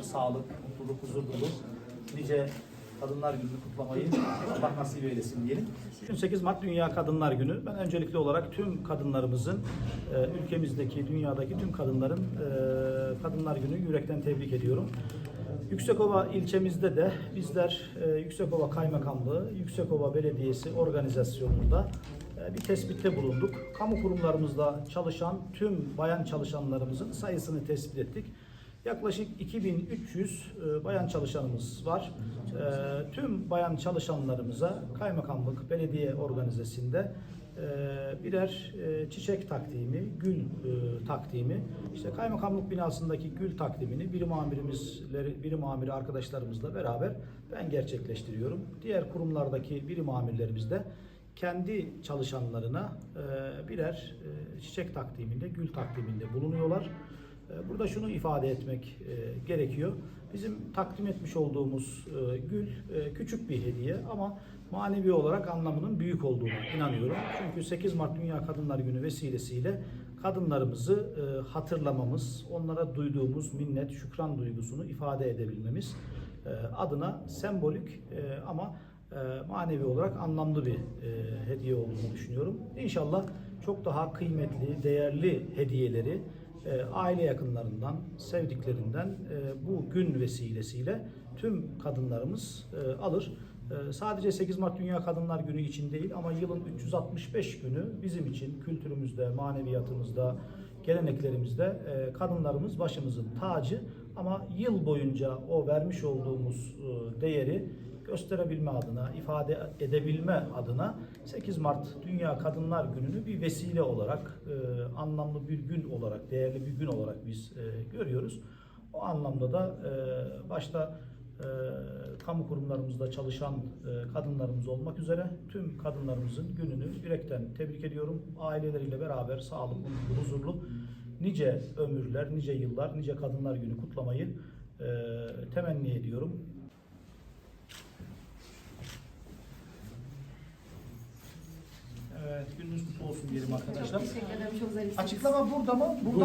beraber sağlık, mutluluk, huzur dolu nice Kadınlar Günü'nü kutlamayı Allah nasip eylesin diyelim. Bugün 8 Mart Dünya Kadınlar Günü. Ben öncelikli olarak tüm kadınlarımızın, e, ülkemizdeki, dünyadaki tüm kadınların e, Kadınlar Günü yürekten tebrik ediyorum. Yüksekova ilçemizde de bizler e, Yüksekova Kaymakamlığı, Yüksekova Belediyesi organizasyonunda bir tespitte bulunduk. Kamu kurumlarımızda çalışan tüm bayan çalışanlarımızın sayısını tespit ettik. Yaklaşık 2300 e, bayan çalışanımız var. E, Tüm bayan çalışanlarımıza kaymakamlık, belediye organizasında e, birer çiçek takdimi, gül takdimi. İşte kaymakamlık binasındaki gül takdimini birim amirimizleri, birim amiri arkadaşlarımızla beraber ben gerçekleştiriyorum. Diğer kurumlardaki birim amirlerimiz de kendi çalışanlarına birer çiçek takdiminde, gül takdiminde bulunuyorlar. E, Burada şunu ifade etmek e, gerekiyor. Bizim takdim etmiş olduğumuz e, gül e, küçük bir hediye ama manevi olarak anlamının büyük olduğuna inanıyorum. Çünkü 8 Mart Dünya Kadınlar Günü vesilesiyle kadınlarımızı hatırlamamız, onlara duyduğumuz minnet, şükran duygusunu ifade edebilmemiz adına sembolik ama manevi olarak anlamlı bir hediye olduğunu düşünüyorum. İnşallah çok daha kıymetli, değerli hediyeleri e, aile yakınlarından, sevdiklerinden e, bu gün vesilesiyle tüm kadınlarımız e, alır. Sadece 8 Mart Dünya Kadınlar Günü için değil ama yılın 365 günü bizim için kültürümüzde, maneviyatımızda, geleneklerimizde kadınlarımız başımızın tacı ama yıl boyunca o vermiş olduğumuz değeri gösterebilme adına, ifade edebilme adına 8 Mart Dünya Kadınlar Günü'nü bir vesile olarak, e, anlamlı bir gün olarak, değerli bir gün olarak biz e, görüyoruz. O anlamda da e, başta e, kamu kurumlarımızda çalışan e, kadınlarımız olmak üzere tüm kadınlarımızın gününü yürekten tebrik ediyorum. Aileleriyle beraber sağlıklı, huzurlu nice ömürler, nice yıllar, nice Kadınlar Günü kutlamayı e, temenni ediyorum. Olsun diyelim arkadaşlar. Teşekkür ederim. Çok zarif. Açıklama burada mı? Burada